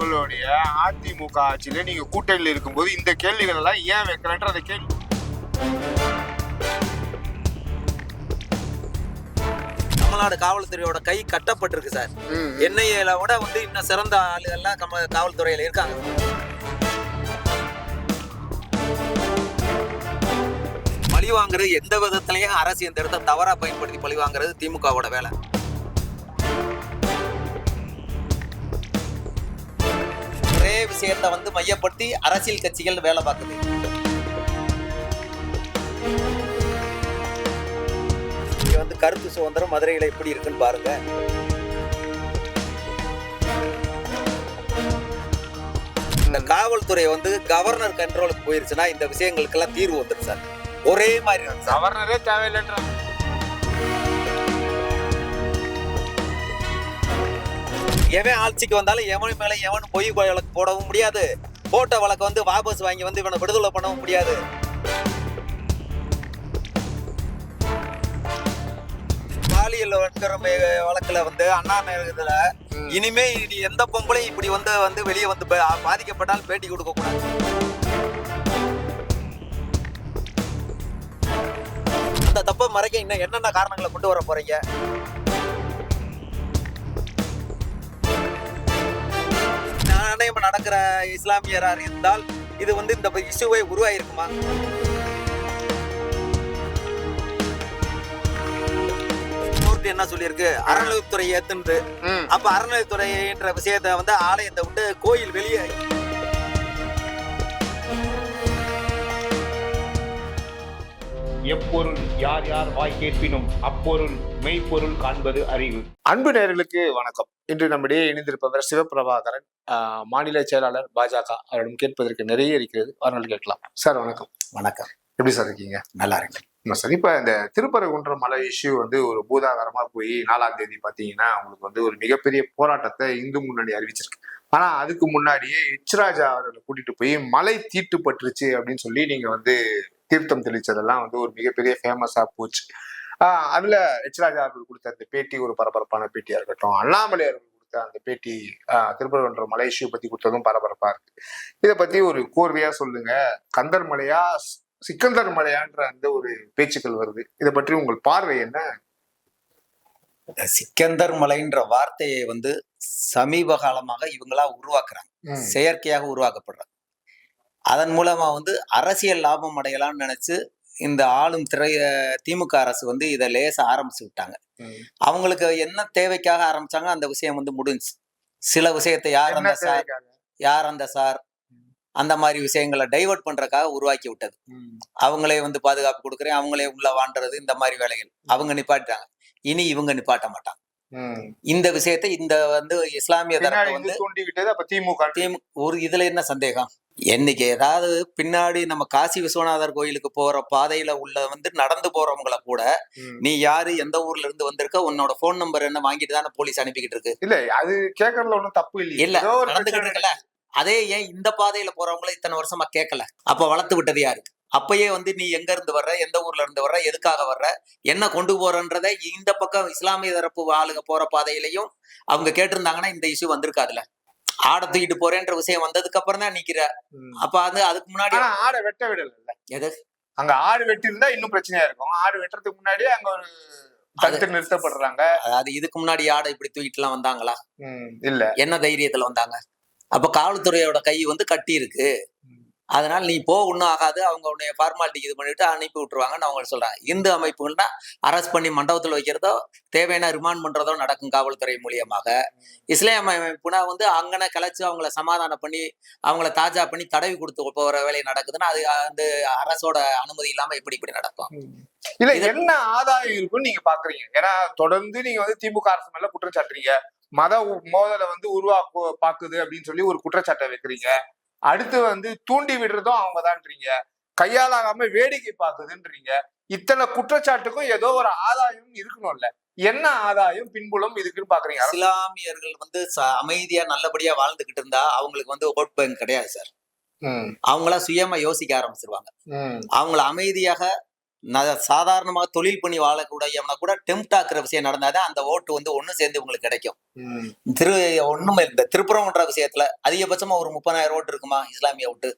உங்களுடைய அதிமுக ஆட்சியில நீங்க கூட்டணியில் இருக்கும்போது இந்த கேள்விகள் எல்லாம் ஏன் வைக்கலன்ற அந்த கேள்வி. தமிழ்நாடு காவல்துறையோட கை கட்டப்பட்டிருக்கு சார். என்ஐஏல விட வந்து இன்னும் சிறந்த ஆளுகள்லாம் நம்ம காவல்துறையில இருக்காங்க. பழி வாங்குறது எந்த விதத்திலையும் அரசு இந்த இடத்த தவறா பயன்படுத்தி பழி வாங்குறது திமுகவோட வேலை. ஒரே விஷயத்தை வந்து மையப்படுத்தி அரசியல் கட்சிகள் வேலை பார்க்குது. இங்க வந்து கருத்து சுதந்திரம் மதுரையில் எப்படி இருக்குன்னு பாருங்க. இந்த காவல்துறை வந்து கவர்னர் கண்ட்ரோலுக்கு போயிருச்சுன்னா இந்த விஷயங்களுக்கெல்லாம் தீர்வு வந்துடும் சார். ஒரே மாதிரி கவர்னரே தேவையில்லைன்றாங்க. எவன் ஆட்சிக்கு வந்தாலும் எவன் மேல எவன் பொய் வழக்கு போடவும் முடியாது. போட்ட வழக்கு வந்து வாபஸ் வாங்கி வந்து இவனை விடுதலை பண்ணவும் முடியாது. பாலியல் வன்கொடுமை வழக்குல வந்து அண்ணா நகரத்துல இனிமே இனி எந்த பொம்பளையும் இப்படி வந்து வந்து வெளியே வந்து பா- பாதிக்கப்பட்டால் பேட்டி கொடுக்க கூடாது. அந்த தப்பை மறைக்க இன்னும் என்னென்ன காரணங்களை கொண்டு வர போறீங்க? நாணயம் நடக்கிற இஸ்லாமியரா இருந்தால் இது வந்து இந்த இஷ்யூவை உருவாயிருக்குமா? என்ன சொல்லியிருக்கு? அறநிலையத்துறை ஏத்துன்னு. அப்ப அறநிலையத்துறைன்ற விஷயத்தை வந்து ஆலயத்தை விட்டு கோயில் வெளியே எப்பொருள் யார் யார் வாய் கேட்பினும் அப்பொருள் மெய்ப்பொருள் காண்பது அறிவு. அன்பு நேயர்களுக்கு வணக்கம். இன்று நம்மிடையே இணைந்திருப்பவர் சிவபிரபாகரன் மாநில செயலாளர் பாஜக அவரிடம் கேட்பதற்கு நிறைய இருக்கிறது. அவர்கள் கேட்கலாம். சார் வணக்கம். வணக்கம். எப்படி சார் இருக்கீங்க? நல்லா இருக்கு சார் இப்ப இந்த திருப்பரங்குன்றம் மலை இஷ்யூ வந்து ஒரு பூதாகரமா போய் நாலாம் தேதி பாத்தீங்கன்னா உங்களுக்கு வந்து ஒரு மிகப்பெரிய போராட்டத்தை இந்து முன்னணி அறிவிச்சிருக்கு. ஆனா அதுக்கு முன்னாடியே எச்ராஜா அவர்களை கூட்டிட்டு போய் மலை தீட்டுப்பட்டுருச்சு அப்படின்னு சொல்லி நீங்க வந்து தீர்த்தம் தெளிச்சதெல்லாம் வந்து ஒரு மிகப்பெரிய ஃபேமஸா போச்சு. ஆஹ் அதுல எச்ராஜா அவர்கள் கொடுத்த அந்த பேட்டி ஒரு பரபரப்பான பேட்டியா இருக்கட்டும் அண்ணாமலை அவர்கள் கொடுத்த அந்த பேட்டி ஆஹ் திருப்பரங்குன்றம் மலை இஷ்யூ பத்தி கொடுத்ததும் பரபரப்பா இருக்கு. இதை பத்தி ஒரு கோர்வையா சொல்லுங்க. கந்தர் மலையா சிக்கந்தர் மலையான்ற அந்த ஒரு பேச்சுக்கள் வருது. இதை பற்றி உங்கள் பார்வை என்ன? சிக்கந்தர் மலைன்ற வார்த்தையை வந்து சமீப காலமாக இவங்களா உருவாக்குறாங்க. செயற்கையாக உருவாக்கப்படுறாங்க. அதன் மூலமா வந்து அரசியல் லாபம் அடையலாம்னு நினைச்சு இந்த ஆளும் திரை திமுக அரசு வந்து இதை லேச ஆரம்பிச்சு விட்டாங்க. அவங்களுக்கு என்ன தேவைக்காக ஆரம்பிச்சாங்க அந்த விஷயம் வந்து முடிஞ்சுச்சு. சில விஷயத்தை யார் அந்த சார்? யார் அந்த சார் அந்த மாதிரி விஷயங்களை டைவர்ட் பண்றதுக்காக உருவாக்கி விட்டது. அவங்களே வந்து பாதுகாப்பு கொடுக்குறேன் அவங்களே உள்ள வாண்டுறது இந்த மாதிரி வேலைகள். அவங்க நிப்பாட்டிட்டாங்க. இனி இவங்க நிப்பாட்ட மாட்டாங்க. இந்த விஷயத்தை இந்த வந்து இஸ்லாமிய தரப்பு வந்து திமுக திமு ஒரு இதுல என்ன சந்தேகம்? என்னைக்கு ஏதாவது பின்னாடி நம்ம காசி விஸ்வநாதர் கோயிலுக்கு போற பாதையில உள்ள வந்து நடந்து போறவங்கள கூட. நீ யாரு எந்த ஊர்ல இருந்து வந்திருக்க உன்னோட போன் நம்பர் என்ன வாங்கிட்டு தானே போலீஸ் அனுப்பிக்கிட்டு இருக்கு? இல்ல அது கேட்கறதுல ஒண்ணும் தப்பு இல்ல ஒரு நடந்துகிட்டு இருக்குல்ல அதே ஏன் இந்த பாதையில போறவங்கள இத்தனை வருஷமா கேட்கல அப்ப வளர்த்து விட்டது யாரு? அப்பயே வந்து நீ எங்க இருந்து வர்ற எந்த ஊர்ல இருந்து வர்ற எதுக்காக வர்ற என்ன கொண்டு போறன்றத இந்த பக்கம் இஸ்லாமிய தரப்பு ஆளுங்க போற பாதையிலையும் அவங்க கேட்டிருந்தாங்கன்னா இந்த இஷ்யூ வந்திருக்காதுல ஆடை தூக்கிட்டு போறேன்ற விஷயம் வந்ததுக்கு அப்புறம் தான் நிக்கிற. ம். அப்ப அது அதுக்கு முன்னாடி ஆடை வெட்ட விடல எது? அங்க ஆடு வெட்டி இருந்தா இன்னும் பிரச்சனையா இருக்கும். ஆடு வெட்டுறதுக்கு முன்னாடியே அங்க ஒரு தடுத்து நிறுத்தப்படுறாங்க. அதாவது இதுக்கு முன்னாடி ஆடை இப்படி தூக்கிட்டு எல்லாம் வந்தாங்களா. இல்ல. என்ன தைரியத்துல வந்தாங்க? அப்ப காவல்துறையோட கை வந்து கட்டி இருக்கு அதனால நீ போ ஒன்றும் ஆகாது. அவங்க உன்னைய ஃபார்மாலிட்டிக்கு இது பண்ணிட்டு அனுப்பி விட்டுருவாங்கன்னு அவங்க சொல்றாங்க இந்து அமைப்புகள்னா அரெஸ்ட் பண்ணி மண்டபத்தில் வைக்கிறதோ தேவையான ரிமாண்ட் பண்றதோ நடக்கும் காவல்துறை மூலியமாக. இஸ்லாம் அமைப்புனா வந்து அங்கன கலைச்சு அவங்கள சமாதானம் பண்ணி அவங்கள தாஜா பண்ணி தடவி கொடுத்து போற வேலை நடக்குதுன்னா அது அந்த அரசோட அனுமதி இல்லாம எப்படி இப்படி நடக்கும்? இல்ல என்ன ஆதாயம் இருக்குன்னு நீங்க பாக்குறீங்க? ஏன்னா தொடர்ந்து நீங்க வந்து திமுக அரசு மேல குற்றம் சாட்டுறீங்க மத மோதலை வந்து உருவாக்கு பாக்குது அப்படின்னு சொல்லி ஒரு குற்றச்சாட்டை வைக்கிறீங்க. அடுத்து வந்து தூண்டி விடுறதும் அவங்கதான்றீங்க. கையாலாகாம வேடிக்கை பார்க்குதுன்றீங்க. இத்தனை குற்றச்சாட்டுக்கும் ஏதோ ஒரு ஆதாயம் இருக்கணும்ல. என்ன ஆதாயம் பின்புலம் இதுக்குன்னு பாக்குறீங்க? இஸ்லாமியர்கள் வந்து அமைதியா நல்லபடியா வாழ்ந்துகிட்டு இருந்தா அவங்களுக்கு வந்து ஓட் பேங்க் கிடையாது சார். அவங்களா சுயமா யோசிக்க ஆரம்பிச்சிருவாங்க. அவங்கள அமைதியாக சாதாரணமாக தொழில் பண்ணி வாழக்கூடியவனை கூட டெம்ட் ஆக்குற விஷயம் நடந்தாதான் அந்த ஓட்டு வந்து ஒண்ணு சேர்ந்து உங்களுக்கு கிடைக்கும். திரு ஒண்ணுமே இந்த திருப்பரங்குன்ற விஷயத்துல அதிகபட்சமா ஒரு முப்பதாயிரம் ஓட்டு இருக்குமா? இஸ்லாமிய ஓட்டு.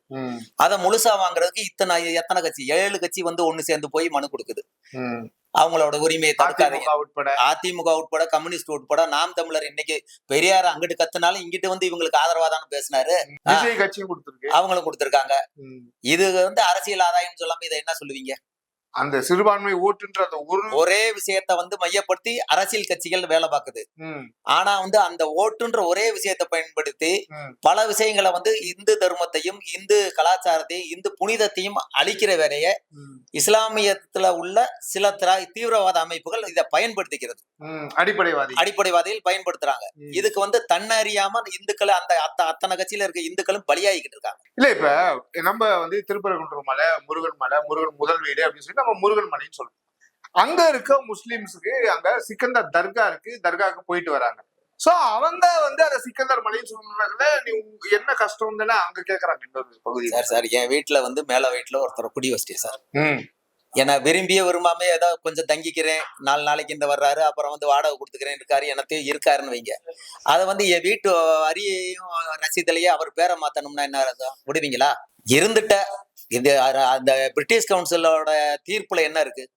அதை முழுசா வாங்குறதுக்கு இத்தனை எத்தனை கட்சி? ஏழு கட்சி வந்து ஒண்ணு சேர்ந்து போய் மனு கொடுக்குது. அவங்களோட உரிமையை தடுக்காதீங்க. அதிமுக உட்பட. அதிமுக உட்பட கம்யூனிஸ்ட் உட்பட நாம் தமிழர் இன்னைக்கு பெரியார் அங்கிட்டு கத்துனாலும் இங்கிட்டு வந்து இவங்களுக்கு ஆதரவா தானே பேசினாரு கட்சியும் அவங்களும் கொடுத்திருக்காங்க. இது வந்து அரசியல் ஆதாயம் சொல்லாம இதை என்ன சொல்லுவீங்க? அந்த சிறுபான்மை ஓட்டுன்ற அந்த ஒரு ஒரே விஷயத்த வந்து மையப்படுத்தி அரசியல் கட்சிகள் வேலை பார்க்குது. ஆனா வந்து அந்த ஓட்டுன்ற ஒரே விஷயத்தை பயன்படுத்தி பல விஷயங்களை வந்து இந்து தர்மத்தையும் இந்து கலாச்சாரத்தையும் இந்து புனிதத்தையும் அழிக்கிற வேலைய இஸ்லாமியத்துல உள்ள சில தீவிரவாத அமைப்புகள் இதை பயன்படுத்திக்கிறது. அடிப்படைவாதி. அடிப்படைவாதிகள் பயன்படுத்துறாங்க. இதுக்கு வந்து தன்னறியாம இந்துக்களை அந்த அத்த அத்தனை கட்சியில இருக்க இந்துக்களும் பலியாகிக்கிட்டு இருக்காங்க. இல்ல இப்ப நம்ம வந்து திருப்பரங்குன்றம் மலை முருகன் மலை முருகன் முதல் வீடு அப்படின்னு சொல்லி நம்ம முருகன் மலைன்னு சொல்றோம். அங்க இருக்க முஸ்லிம்ஸுக்கு அங்க சிக்கந்தர் தர்கா இருக்கு. தர்காவுக்கு போயிட்டு வராங்க. சோ அவங்க வந்து அந்த சிக்கந்தர் மலைன்னு சொல்றதுல நீ என்ன கஷ்டம் தானே அங்க கேக்குறாங்க இன்னொரு பகுதி. சார் சார் என் வீட்டுல வந்து மேல வீட்டுல ஒருத்தர் குடி வச்சிட்டேன் சார். ஏன்னா விரும்பிய விரும்பாம ஏதோ கொஞ்சம் தங்கிக்கிறேன். நாலு நாளைக்கு இந்த வர்றாரு. அப்புறம் வந்து வாடகை கொடுத்துக்கிறேன். இருக்காரு எனத்தையும் இருக்காருன்னு வைங்க. அதை வந்து என் வீட்டு அரியையும் ரசீதுலயே அவர் பேரை மாத்தணும்னா என்ன விடுவீங்களா? இருந்துட்ட அர- அந்த பிரிட்டிஷ் கவுன்சிலோட தீர்ப்புல என்ன இருக்கு?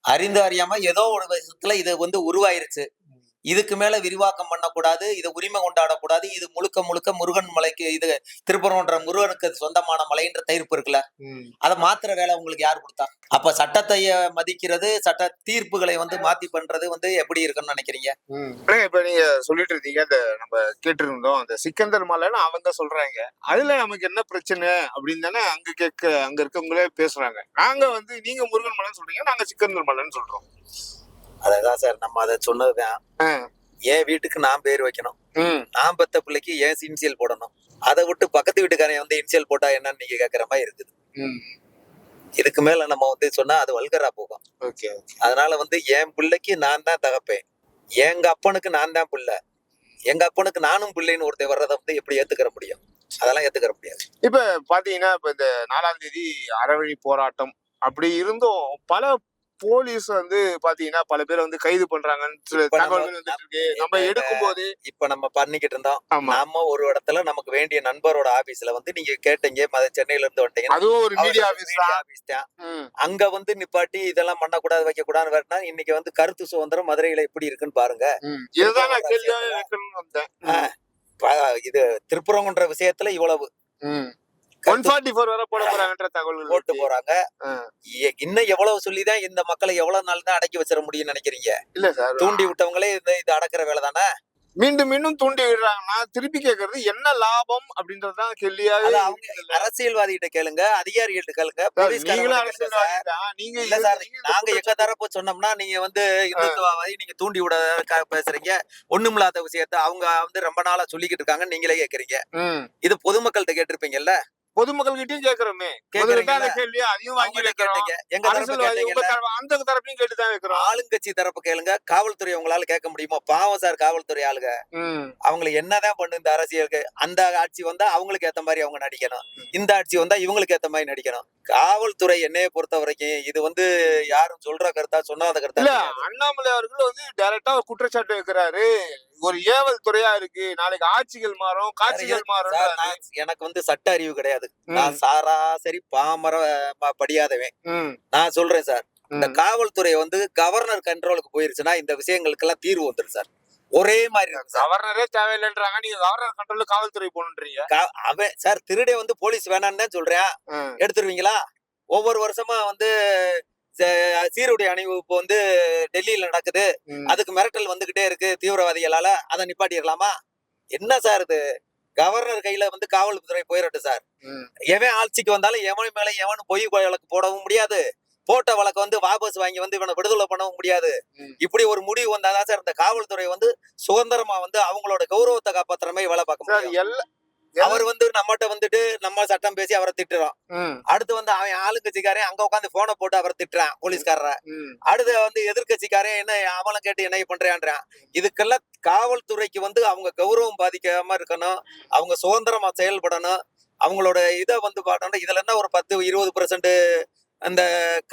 அறிந்து அறியாம ஏதோ ஒரு விஷயத்துல இது வந்து உருவாயிருச்சு. இதுக்கு மேல விரிவாக்கம் பண்ணக்கூடாது இது உரிமை கொண்டாடக்கூடாது இது முழுக்க முழுக்க முருகன் மலைக்கு இது திருப்பரங்குன்ற முருகனுக்கு சொந்தமான மலைன்ற தீர்ப்பு இருக்குல்ல. அதை மாத்துற வேலை உங்களுக்கு யார் கொடுத்தா? அப்ப சட்டத்தை மதிக்கிறது சட்ட தீர்ப்புகளை வந்து மாத்தி பண்றது வந்து எப்படி இருக்குன்னு நினைக்கிறீங்க? இப்ப நீங்க சொல்லிட்டு இருந்தீங்க அந்த நம்ம கேட்டு இருந்தோம் அந்த சிக்கந்தர் மலைன்னு அவங்க தான் சொல்றாங்க. அதுல நமக்கு என்ன பிரச்சனை அப்படின்னு தானே அங்க கேட்க அங்க இருக்கவங்களே பேசுறாங்க. நாங்க வந்து நீங்க முருகன் மலைன்னு சொல்றீங்க நாங்க சிக்கந்தர் மலைன்னு சொல்றோம். அதான் சார் நம்ம அதை சொன்னதுதான். என் வீட்டுக்கு நான் பேர் வைக்கணும். நான் பெத்த பிள்ளைக்கு ஏன் இனிஷியல் போடணும்? அதை விட்டு பக்கத்து வீட்டுக்காரன் வந்து இனிஷியல் போட்டா என்னன்னு நீங்க கேக்குற மாதிரி இருக்குது. இதுக்கு மேல நம்ம வந்து சொன்னா அது வல்கரா போகும். அதனால வந்து என் பிள்ளைக்கு நான் தான் தகப்பேன். எங்க அப்பனுக்கு நான் தான் பிள்ளை. எங்க அப்பனுக்கு நானும் பிள்ளைன்னு ஒருத்தர் வர்றதை வந்து எப்படி ஏத்துக்கிற முடியும்? அதெல்லாம் ஏத்துக்கிற முடியாது. இப்ப பாத்தீங்கன்னா இப்ப இந்த நாலாம் தேதி அறவழி போராட்டம் அப்படி இருந்தும் பல போலீஸ் வந்து பாத்தீங்கன்னா பல பேர் வந்து கைது பண்றாங்கன்னு தகவல்கள் வந்துட்டு இருக்கு நம்ம இப்ப- எடுக்கும் போது இப்ப நம்ம பண்ணிக்கிட்டு இருந்தோம். ஆமா. நம்ம ஒரு இடத்துல நமக்கு வேண்டிய நண்பரோட ஆபீஸ்ல வந்து நீங்க கேட்டீங்க. சென்னையில இருந்து வந்துட்டீங்க அதுவும் ஒரு மீடியா ஆபீஸ் தான். ஆபீஸ் தான். அங்க வந்து நிப்பாட்டி இதெல்லாம் பண்ணக்கூடாது வைக்க கூடாதுன்னு இன்னைக்கு வந்து கருத்து சுதந்திரம் மதுரையில எப்படி இருக்குன்னு பாருங்க. இதுதான் ப- இது திருப்புறங்குன்ற விஷயத்துல இவ்வளவு. ஒன் கருத்து. ஃபார்ட்டி ஃபோர் வரை போட போறாங்கன்ற தகவல்கள் போட்டு. போறாங்க. இன்னும் எவ்வளவு சொல்லிதான் இந்த மக்களை எவ்வளவு நாள் தான் அடக்கி வச்சிட முடியும்னு நினைக்கிறீங்க? இல்ல சார். தூண்டி விட்டவங்களே இது இது அடக்குற வேலை தானே? மீண்டும் மீண்டும் தூண்டி விடுறாங்கன்னா திருப்பி கேக்குறது என்ன லாபம் அப்படின்றதுதான் கேள்வியாவே அது அவங்க அரசியல்வாதி கிட்ட கேளுங்க அதிகாரிகிட்ட கேளுங்க. நீங்க நீங்க எங்க தரப்பு சொன்னோம்னா நீங்க வந்து நீங்க தூண்டி விட பேசுறீங்க. ஒண்ணுமில்லாத விஷயத்த அவங்க வந்து ரொம்ப நாளா சொல்லிக்கிட்டு இருக்காங்க நீங்களே கேக்குறீங்க. இது பொதுமக்கள்கிட்ட கேட்டிருப்பீங்கல்ல? பொதுமக்கள் கிட்டயும் கேக்குறோமே கேள்வி அதையும் வாங்கி கேட்டீங்க. எங்க அந்த தரப்பையும் கேட்டுதான் வைக்கிறோம் ஆளுங்கட்சி தரப்பு கேளுங்க. காவல்துறை உங்களால கேட்க முடியுமா? பாவம் சார் காவல்துறை ஆளுங்க. ம். அவங்களை என்னதான் பண்ணு இந்த அரசியலுக்கு? அந்த ஆட்சி வந்தா அவங்களுக்கு ஏத்த மாதிரி அவங்க நடிக்கணும். இந்த ஆட்சி வந்தா இவங்களுக்கு ஏத்த மாதிரி நடிக்கணும். காவல்துறை என்னைய பொறுத்த வரைக்கும் இது வந்து யாரும் சொல்ற கருத்தா சொன்னாத கருத்தா. அண்ணாமலை அவர்கள் வந்து டைரக்டா குற்றச்சாட்டு வைக்கிறாரு. ஒரு ஏவல் துறையா இருக்கு. நாளைக்கு ஆட்சிகள் மாறும் காட்சிகள் மாறும் எனக்கு வந்து சட்ட அறிவு கிடையாது. நான் சராசரி பாமர படியாதவன். நான் சொல்றேன் சார். இந்த. காவல்துறை வந்து கவர்னர் கண்ட்ரோலுக்கு போயிருச்சுன்னா இந்த விஷயங்களுக்கெல்லாம் தீர்வு வந்துடும் சார். ஒரே மாதிரி கவர்னரே தேவையில்லைன்றாங்க. நீங்க கவர்னர் கண்ட்ரோல்ல காவல்துறை போகணுன்றீங்க. அவன் சார் திருடே வந்து போலீஸ் வேணான்னு தான் சொல்றேன். எடுத்துருவீங்களா? ஒவ்வொரு வருஷமா வந்து சீருடை அணிவகுப்பு வந்து டெல்லியில நடக்குது. அதுக்கு மிரட்டல் வந்துகிட்டே இருக்கு தீவிரவாதிகளால. அதை நிப்பாட்டிடலாமா? என்ன சார் இது? கவர்னர் கையில வந்து காவல்துறை போயிடட்டும் சார். எவன் ஆட்சிக்கு வந்தாலும் எவன் மேல எவனும் பொய் வழக்கு போடவும் முடியாது. போட்ட வழக்கு வந்து வாபஸ் வாங்கி வந்து இவனை விடுதலை பண்ணவும் முடியாது. இப்படி ஒரு முடிவு வந்தாதான் சார் இந்த காவல்துறை வந்து சுதந்திரமா வந்து அவங்களோட கௌரவத்தை காப்பாத்துற மாதிரி வேலை பார்க்க எல்லா அவர் வந்து நம்மகிட்ட வந்துட்டு நம்ம சட்டம் பேசி அவரை திட்டுறோம். அடுத்து வந்து அவன் ஆளுங்கட்சிக்காரன் அங்க உட்காந்து போனை போட்டு அவரை திட்டுறான் போலீஸ்காரரை. அடுத்து வந்து எதிர்க்கட்சிக்காரன் என்ன அவனை கேட்டு என்ன பண்றான்றான் இதுக்கெல்லாம் காவல்துறைக்கு வந்து அவங்க கௌரவம் பாதிக்காம இருக்கணும். அவங்க சுதந்திரமா செயல்படணும். அவங்களோட இதை வந்து பாடணும் இதுல என்ன ஒரு பத்து இருபது பெர்சன்ட் அந்த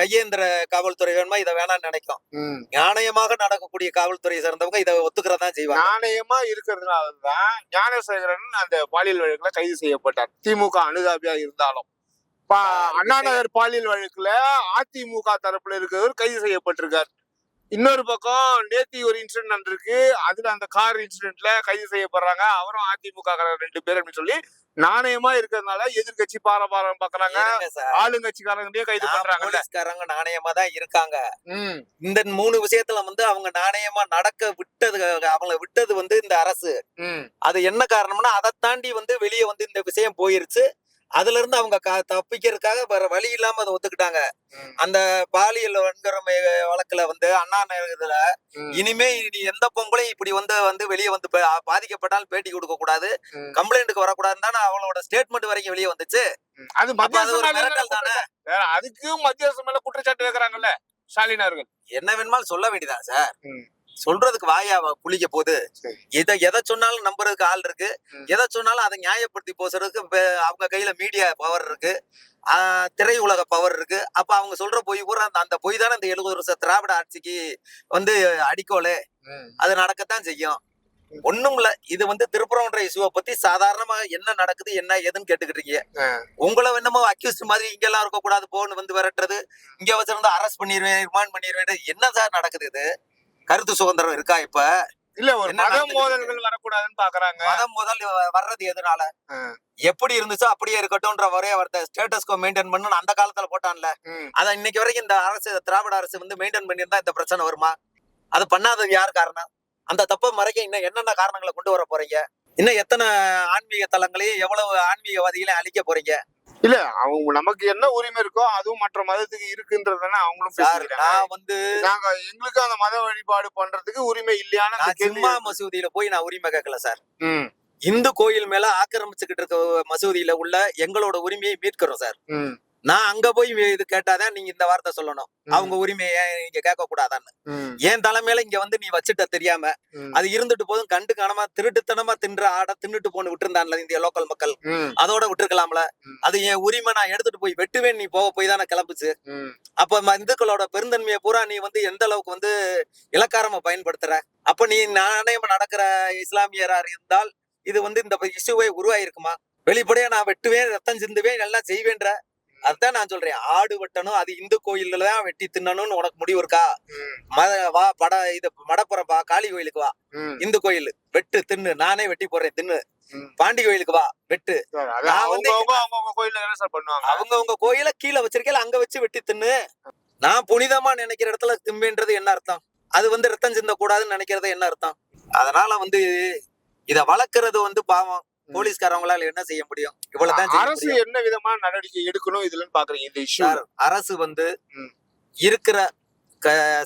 கையேந்திர காவல்துறை வேணுமா? இதை வேணாம்னு நினைக்கும். ம். நியாயமாக நடக்கக்கூடிய காவல்துறையை சேர்ந்தவங்க இதை ஒத்துக்கிறதா செய்வாங்க. நாணயமா இருக்கிறதுனாலதான் ஞானசேகரன் அந்த பாலியல் வழக்குல கைது செய்யப்பட்டார். திமுக அனுதாபியா இருந்தாலும். அண்ணா நகர் பாலியல் வழக்குல அதிமுக தரப்புல இருக்கிறவர் கைது செய்யப்பட்டிருக்கார். இன்னொரு பக்கம் நேத்தி ஒரு இன்சிடென்ட் நடந்திருக்கு. அதுல அந்த கார் இன்சிடென்ட்ல கைது செய்யப்படுறாங்க. அவரும் அதிமுக ரெண்டு பேர் அப்படின்னு சொல்லி நாணயமா இருக்கிறதுனால எதிர்கட்சி பாரபாரம் பாக்குறாங்க. ஆளுங்கட்சிக்காரங்களே கைது போலீஸ்காரங்க நாணயமா தான் இருக்காங்க. இந்த மூணு விஷயத்துல வந்து அவங்க நாணயமா நடக்க விட்டது அவங்கள விட்டது வந்து இந்த அரசு. அது என்ன காரணம்னா அதை தாண்டி வந்து வெளியே வந்து இந்த விஷயம் போயிருச்சு. அதுல இருந்து அவங்க தப்பிக்கிறதுக்காக வேற வழி இல்லாம அதை ஒத்துக்கிட்டாங்க. அந்த பாலியல் வன்கொடுமை வழக்குல வந்து அண்ணா ம், இனிமே இனி எந்த பொம்பளையும் இப்படி வந்து வந்து வெளியே வந்து பாதிக்கப்பட்டாலும் பேட்டி கொடுக்க கூடாது. கம்ப்ளைண்ட்டுக்கு வரக்கூடாதுன்னு தானே அவளோட ஸ்டேட்மெண்ட் வரைக்கும் வெளியே வந்துச்சு. அது மிரட்டல் தானே? வேற அதுக்கும் மத்திய அரசு மேல குற்றச்சாட்டு வைக்கிறாங்கல்ல ஸ்டாலின் அவர்கள். என்ன வேணுமாலும் சொல்ல வேண்டியதான் சார். சொல்றதுக்கு வாயா புளிக்க போகுது. இதை எதை சொன்னாலும் நம்புறதுக்கு ஆள் இருக்கு. எதை சொன்னாலும் அதை நியாயப்படுத்தி பேசுறதுக்கு அவங்க கையில மீடியா பவர் இருக்கு. திரையுலக பவர் இருக்கு. அப்ப அவங்க சொல்ற பொய் பூரா அந்த அந்த பொய் தானே இந்த எழுபது வருஷ திராவிட ஆட்சிக்கு வந்து அடிக்கோலு. அது நடக்கத்தான் செய்யும். ஒண்ணும் இல்ல. இது வந்து திருப்பரங்குன்ற இசுவை பத்தி சாதாரணமா என்ன நடக்குது என்ன ஏதுன்னு கேட்டுக்கிட்டு இருக்கீங்க. உங்களை என்னமோ அக்யூஸ்ட் மாதிரி இங்க எல்லாம் இருக்க கூடாது போன்னு வந்து விரட்டுறது. இங்க வச்சிருந்தா அரெஸ்ட் பண்ணிடுவேன் ரிமாண்ட் பண்ணிடுவேன் என்ன சார் நடக்குது இது? கருத்து சுதந்திரம் இருக்கா இப்ப? இல்ல ஒரு மத மோதல்கள் வரக்கூடாதுன்னு பாக்குறாங்க. மதம் முதல் வர்றது எதனால. எப்படி இருந்துச்சோ அப்படியே இருக்கட்டும்ன்ற ஒரே வார்த்தை ஸ்டேட்டஸ்கோ மெயின்டைன் பண்ணு அந்த காலத்துல போட்டான்ல. ம், அத இன்னைக்கு வரைக்கும் இந்த அரசு திராவிட அரசு வந்து மெயின்டைன் பண்ணியிருந்தா இந்த பிரச்சனை வருமா? அது பண்ணாதது யார் காரணம்? அந்த தப்பை மறைக்க இன்னும் என்னென்ன காரணங்களை கொண்டு வர போறீங்க? இன்னும் எத்தனை ஆன்மீக தலங்களையும் எவ்வளவு ஆன்மீகவாதிகளையும் அழிக்க போறீங்க? இல்ல அவங்க நமக்கு என்ன உரிமை இருக்கோ அதுவும் மற்ற மதத்துக்கு இருக்குன்றதுதானே அவங்களும் நான் வந்து நாங்க எங்களுக்கு அந்த மத வழிபாடு பண்றதுக்கு உரிமை இல்லையான ஜிம்மா மசூதியில போய் நான் உரிமை கேட்கல சார். இந்து கோயில் மேல ஆக்கிரமிச்சுக்கிட்டு இருக்க மசூதியில உள்ள எங்களோட உரிமையை மீட்கிறோம் சார். நான் அங்க போய் இது கேட்டாதான் நீங்க இந்த வார்த்தை சொல்லணும். அவங்க உரிமையை நீங்க கேட்க கூடாதான்னு என் தலைமையில இங்க வந்து நீ வச்சுட்ட தெரியாம அது இருந்துட்டு போதும் கண்டு காணாம திருட்டுத்தனமா தின்ற ஆட தின்னுட்டு போன்னு விட்டுருந்தான்ல இந்திய லோக்கல் மக்கள். அதோட விட்டுருக்கலாம்ல. அது என் உரிமை நான் எடுத்துட்டு போய் வெட்டுவேன் நீ போக போய் தானே கிளம்புச்சு. அப்ப இந்துக்களோட பெருந்தன்மையை பூரா நீ வந்து எந்த அளவுக்கு வந்து இலக்காரமா பயன்படுத்துற? அப்ப நீ நாணயம் நடக்கிற இஸ்லாமியரா இருந்தால் இது வந்து இந்த இஷ்யூவை உருவாயிருக்குமா? வெளிப்படையா நான் வெட்டுவேன் ரத்தம் சிந்துவேன் எல்லாம் செய்வேன்ற அதான் நான் சொல்றேன். ஆடு வெட்டணும் அது இந்து கோயில்ல தான் வெட்டி தின்னணும்னு உனக்கு முடிவு இருக்கா? வா பட இது மடப்புறம் வா காளி கோயிலுக்கு வா. இந்து கோயில் வெட்டு தின்னு. நானே வெட்டி போடுறேன் தின்னு. பாண்டி கோயிலுக்கு வா வெட்டு. அவங்க அவங்க கோயில கீழே வச்சிருக்கல அங்க வச்சு வெட்டி தின்னு. நான் புனிதமா நினைக்கிற இடத்துல திம்பேன்றது என்ன அர்த்தம்? அது வந்து ரத்தம் சிந்த கூடாதுன்னு நினைக்கிறது என்ன அர்த்தம்? அதனால வந்து இத வளர்க்கறது வந்து பாவம். போலீஸ்காரவங்களால என்ன செய்ய முடியும்? இவ்வளவுதான் அரசு. என்ன விதமான நடவடிக்கை எடுக்கணும் இதுலன்னு பாக்குறீங்க இந்த இஷ்யூ அரசு வந்து. இருக்கிற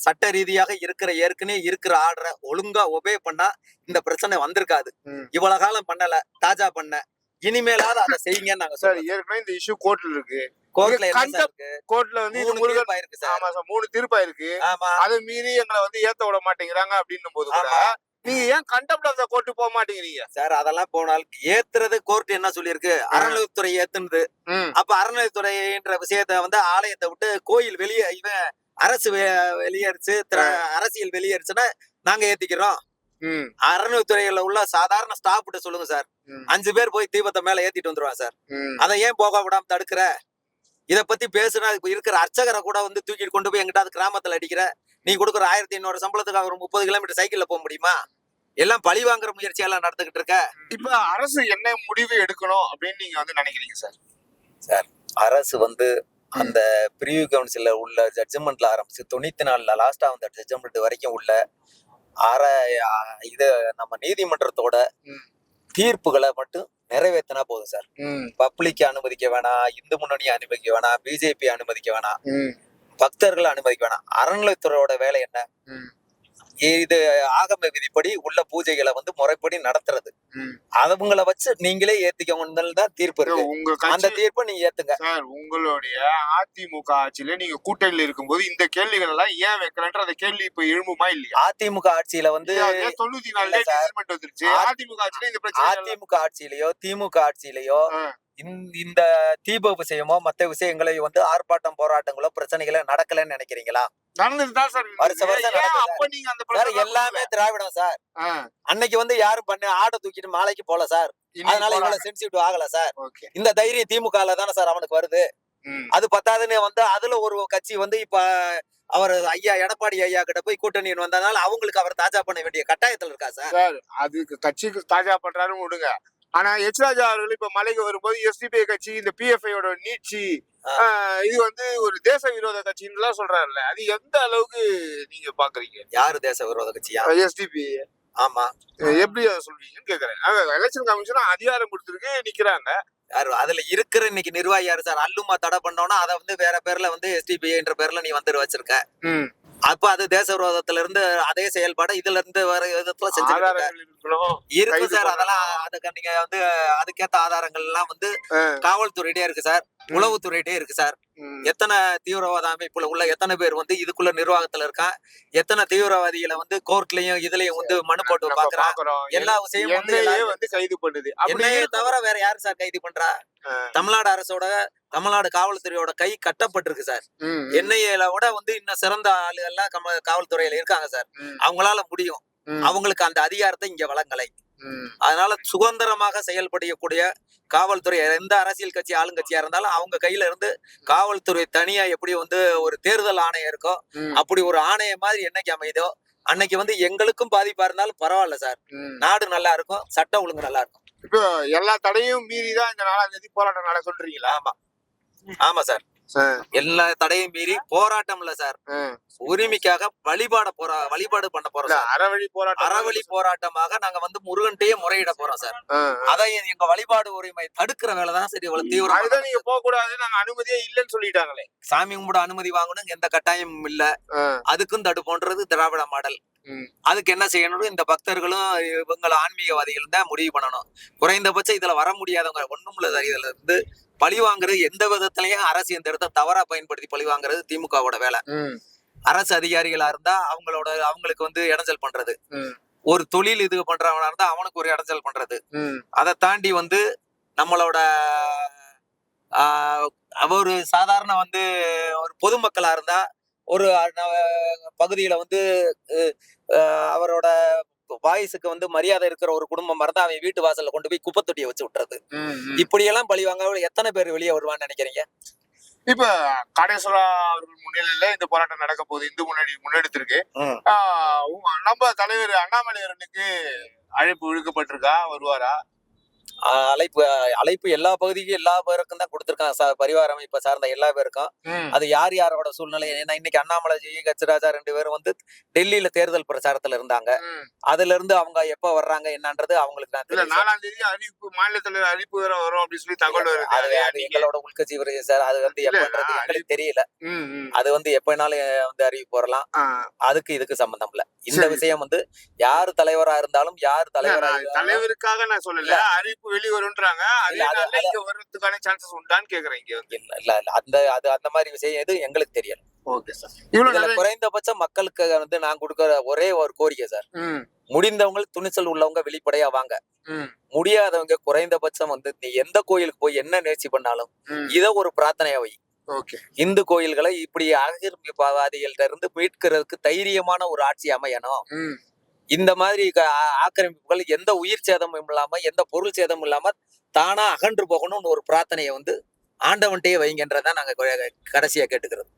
சட்ட ரீதியாக இருக்கிற ஏற்கனவே இருக்கிற ஆர்டரை ஒழுங்கா ஒபே பண்ணா இந்த பிரச்சனை வந்திருக்காது. இவ்வளவு காலம் பண்ணல தாஜா பண்ண. இனிமேலாவது அதை செய்யுங்கன்னு நாங்க சார் ஏற்கனவே இந்த இஷ்யூ கோர்ட்ல இருக்கு. கோர்ட்ல கோர்ட்ல வந்து மூணு தீர்ப்பாயிருக்கு ஆமா சார் மூணு தீர்ப்பாயிருக்கு அதை மீறி எங்களை வந்து ஏத்த விட மாட்டேங்கிறாங்க அப்படின்னும் போது. நீங்க ஏன் கண்டப்ட் ஆஃப் த கோர்ட்டு போக மாட்டேங்கிறீங்க? சார் அதெல்லாம் போனால் ஏத்துறது கோர்ட் என்ன சொல்லியிருக்கு? அறநிலையத்துறை ஏத்துனது. அப்ப அறநிலையத்துறைன்ற விஷயத்த வந்து ஆலயத்தை விட்டு கோயில் வெளியே இவன் அரசு வெளியேறிச்சு அரசியல் வெளியேறிச்சுன்னா நாங்க ஏத்திக்கிறோம். அறநிலையத்துறையில உள்ள சாதாரண ஸ்டாஃப் கிட்ட சொல்லுங்க சார். அஞ்சு பேர் போய் தீபத்தை மேல ஏத்திட்டு வந்துருவாங்க சார். அதை ஏன் போக விடாம தடுக்கிற? இத பத்தி பேசுனா இருக்கிற அர்ச்சகரை கூட வந்து தூக்கிட்டு கொண்டு போய் எங்கிட்டாவது கிராமத்துல அடிக்கிற? நீ கொடுக்குற ஆயிரத்தி ஐநூறு சம்பளத்துக்கு அவர் முப்பது கிலோமீட்டர் சைக்கிள்ல போக முடியுமா? எல்லாம் பழி வாங்குற முயற்சி எல்லாம் நடந்துகிட்டு இருக்க. இப்ப அரசு என்ன முடிவு எடுக்கணும் அப்படின்னு நீங்க வந்து நினைக்கிறீங்க சார்? அரசு வந்து அந்த பிரிவு கவுன்சில்ல உள்ள ஜட்ஜ்மெண்ட்ல ஆரம்பிச்சு தொண்ணூத்தி நாலுல லாஸ்டா வந்த ஜட்ஜ்மெண்ட் வரைக்கும் உள்ள அற இது நம்ம நீதிமன்றத்தோட. தீர்ப்புகளை மட்டும் நிறைவேற்றினா போதும் சார். பப்ளிக் அனுமதிக்க வேணாம் இந்து முன்னணி அனுமதிக்க வேணாம் பிஜேபி அனுமதிக்க வேணாம். பக்தர்களை அனுமதிக்க வேணாம். அறநிலைத்துறையோட வேலை என்ன? இது ஆகம விதிப்படி உள்ள பூஜைகளை வந்து முறைப்படி நடத்துறது. அவங்கள வச்சு நீங்களே ஏத்திக்கணும் தான் தீர்ப்பு இருக்கு. அந்த தீர்ப்பை நீங்க ஏத்துங்க. சார் உங்களுடைய அதிமுக ஆட்சியில நீங்க கூட்டணியில இருக்கும்போது இந்த கேள்விகள் எல்லாம் ஏன் வைக்கலன்ற அந்த கேள்வி இப்ப எழும்புமா இல்லையா? அதிமுக ஆட்சியில வந்து தொண்ணூத்தி. ஜட்மெண்ட் வந்துருச்சு. அதிமுக ஆட்சியில இந்த அதிமுக ஆட்சியிலயோ திமுக ஆட்சியிலயோ. இந்த- இந்த தீப விஷயமோ மத்த விஷயங்களை வந்து ஆர்ப்பாட்டம் போராட்டங்களோ பிரச்சனைகளோ நடக்கலன்னு நினைக்கிறீங்களா? சார். இருந்தது. வருஷம் அப்ப நீங்க அந்த எல்லாமே திராவிடம் சார். அன்னைக்கு வந்து யாரும் பண்ண ஆடை தூக்கிட்டு மாலைக்கு போல சார். அதனால. இவ்வளவு சென்சிட்டிவ் ஆகல சார். இந்த தைரியம் திமுகல தானே சார் அவனுக்கு வருது. அது பத்தாதுன்னு வந்து அதுல ஒரு கட்சி வந்து இப்ப அவர் ஐயா எடப்பாடி ஐயா கிட்ட போய் கூட்டணி வந்ததுனால அவங்களுக்கு அவர் தாஜா பண்ண வேண்டிய கட்டாயத்துல இருக்கா சார்? சார் அதுக்கு கட்சிக்கு தாஜா பண்றாருன்னு விடுங்க. ஆனா எச் ராஜா அவர்கள் இப்ப மலைக்கு வரும்போது எஸ்டிபிஐ கட்சி இந்த பிஎஃப்ஐயோட நீட்சி இது வந்து ஒரு தேச விரோத கட்சின்னு எல்லாம் சொல்றாருல்ல அது எந்த அளவுக்கு நீங்க பாக்குறீங்க? யாரு தேச விரோத கட்சியா? எஸ்டிபி ஆமா. எப்படி அதை சொல்றீங்கன்னு கேக்குறேன். எலெக்ஷன் கமிஷன் அதிகாரம் கொடுத்துருக்கு நிக்கிறாங்க. யாரு அதுல இருக்கிற இன்னைக்கு நிர்வாகி யாரு சார் அல்லுமா தடை பண்ணோம்னா அதை வந்து வேற பேர்ல வந்து எஸ்டிபிஐன்ற பேர்ல நீ வந்து வச்சிருக்க. அப்ப அது தேச விரோதத்துல இருந்து அதே செயல்பாடு இதுல இருந்து வேற விதத்துல செஞ்சு இருக்கு சார். அதெல்லாம் அதுக்கு நீங்க வந்து அதுக்கேத்த ஆதாரங்கள் எல்லாம் வந்து. காவல்துறையிட்டே இருக்கு சார். உளவுத்துறையிட்டே இருக்கு சார். எத்தனை தீவிரவாத அமைப்புல உள்ள எத்தனை பேர் வந்து இதுக்குள்ள நிர்வாகத்துல இருக்கான்? எத்தனை தீவிரவாதிகளை வந்து கோர்ட்லயும் இதுலயும் வந்து மனு போட்டு பாக்குறான்? எல்லா விஷயமும் வந்து கைது பண்ணுது. என்னையே தவிர வேற யாரு சார் கைது பண்றா. தமிழ்நாடு அரசோட தமிழ்நாடு காவல்துறையோட கை கட்டப்பட்டிருக்கு சார். என்ஐஏல விட வந்து இன்னும் சிறந்த ஆளுகள்லாம் காவல்துறையில இருக்காங்க சார். அவங்களால முடியும். அவங்களுக்கு அந்த அதிகாரத்தை இங்க வழங்கலை. அதனால சுதந்திரமாக செயல்படக்கூடிய காவல்துறை எந்த அரசியல் கட்சி ஆளுங்கட்சியா இருந்தாலும் அவங்க கையில இருந்து காவல்துறை தனியா எப்படி வந்து ஒரு தேர்தல் ஆணையம் இருக்கோ அப்படி ஒரு ஆணையம் மாதிரி என்னைக்கு அமையுதோ அன்னைக்கு வந்து எங்களுக்கும் பாதிப்பா இருந்தாலும் பரவாயில்ல சார். நாடு நல்லா இருக்கும் சட்டம் ஒழுங்கு நல்லா இருக்கும். இப்போ எல்லா தடையும் மீறி தான் இந்த நாலாம் தேதி போராட்டம் நட சொல்றீங்களா ஆமா. ஆமா சார். எல்லா தடையும் மீறி போராட்டம் இல்ல சார். உரிமைக்காக வழிபாட போறா வழிபாடு பண்ண போறோம் அறவழி போராட்டம் அறவழி போராட்டமாக நாங்க வந்து முருகன்கிட்டயே முறையிட போறோம் சார். அதை எங்க வழிபாடு உரிமை தடுக்கிற வேலை தான் சரி இவ்வளவு தீவிரம் நீங்க போக கூடாது நாங்க அனுமதியே இல்லைன்னு சொல்லிட்டாங்களே. சாமி கும்பிட அனுமதி வாங்கணும் எந்த கட்டாயமும் இல்ல. அதுக்கும் தடுப்போன்றது திராவிட மாடல். அதுக்கு என்ன செய்யணும்? இந்த பக்தர்களும் இவங்கள ஆன்மீகவாதிகள் தான் முடிவு பண்ணணும். குறைந்தபட்சம் இதுல வர முடியாதவங்க ஒண்ணும் இல்ல சார். இதுல இருந்து பழி வாங்குறது எந்த விதத்திலயும் அரசு இந்த இடத்த தவறா பயன்படுத்தி பழி வாங்குறது திமுகவோட வேலை. அரசு அதிகாரிகளா இருந்தா அவங்களோட அவங்களுக்கு வந்து இடைஞ்சல் பண்றது. ஒரு தொழில் இது பண்றவனா இருந்தா அவனுக்கு ஒரு இடைஞ்சல் பண்றது. அதை தாண்டி வந்து நம்மளோட ஆஹ், ஒரு சாதாரண வந்து ஒரு பொதுமக்களா இருந்தா ஒரு பகுதியில வந்து அவரோட வாய்ஸுக்கு வந்து மரியாதை இருக்கிற ஒரு குடும்பம் இருந்தா அவன் வீட்டு வாசல்ல கொண்டு போய் குப்பை தொட்டியை வச்சு விட்டுறது. இப்படியெல்லாம் பழி வாங்க எத்தனை பேர் வெளியே வருவான்னு நினைக்கிறீங்க? இப்ப காடேஸ்வரா அவர்கள் முன்னிலையில இந்த போராட்டம் நடக்க போகுது. இந்து முன்னாடி முன்னெடுத்திருக்கு. நம்ம தலைவர் அண்ணாமலையரனுக்கு அழைப்பு விழுக்கப்பட்டிருக்கா வருவாரா? அழைப்பு அழைப்பு எல்லா பகுதிக்கும் எல்லா பேருக்கும் தான் கொடுத்துருக்காங்க. பரிவார அமைப்பை சார்ந்த எல்லா பேருக்கும். அது யார் யாரோட சூழ்நிலை? ஏன்னா இன்னைக்கு அண்ணாமலை ஜி கச்சிராஜா ரெண்டு பேரும் வந்து டெல்லியில தேர்தல் பிரச்சாரத்துல இருந்தாங்க. அதுல இருந்து அவங்க எப்ப வர்றாங்க என்னன்றது அவங்களுக்கு நான். நாலாம் தேதி அறிவிப்பு மாநில தலைவர் அறிவிப்பு வரும் அப்படின்னு சொல்லி தகவல் வருது. அது எங்களோட உள்கட்சி விரைவு சார். அது வந்து எப்பன்றது எங்களுக்கு தெரியல. அது வந்து எப்பனாலும் வந்து அறிவிப்பு வரலாம். அதுக்கு இதுக்கு சம்பந்தம் இல்ல. இந்த. விஷயம் வந்து யார் தலைவரா இருந்தாலும் யார் தலைவரா தலைவருக்காக நான் சொல்லல. அறிவிப்பு வெளிவருன்றாங்க அதே இல்ல, அது- நாள்ல இங்க வர்றதுக்கான சான்சஸ் உண்டான்னு கேக்குறேன் இங்க வந்து. இல்ல இல்ல அந்த அது அந்த மாதிரி விஷயம் எது எங்களுக்கு தெரியல. Okay sir. இவ்வளவு குறைந்தபட்சம் மக்களுக்கு வந்து நான் கொடுக்கிற ஒரே ஒரு கோரிக்கை சார். முடிந்தவங்க துணிச்சல் உள்ளவங்க வெளிப்படையா வாங்க. முடியாதவங்க குறைந்தபட்சம் வந்து நீ எந்த கோயிலுக்கு போய் என்ன நேர்ச்சி பண்ணாலும். இத ஒரு பிரார்த்தனையா வை. ஓகே. இந்து கோயில்களை இப்படி ஆக்கிரமிப்பாவாதிகள்ட்ட இருந்து மீட்கிறதுக்கு தைரியமான ஒரு ஆட்சி அமையணும். இந்த மாதிரி ஆக்கிரமிப்புகள் எந்த உயிர் சேதமும் இல்லாம எந்த பொருள் சேதமும் இல்லாம தானா அகன்று போகணும்னு ஒரு பிரார்த்தனையை வந்து ஆண்டவன்ட்டே வைங்கன்றதான் நாங்க கடைசியா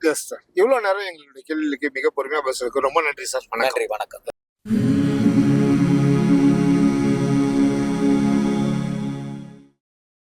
எஸ் சார் இவ்வளவு நேரம் எங்களுடைய கேள்விக்கு மிக பொறுமையா பேசுறதுக்கு ரொம்ப நன்றி சார் நன்றி வணக்கம்.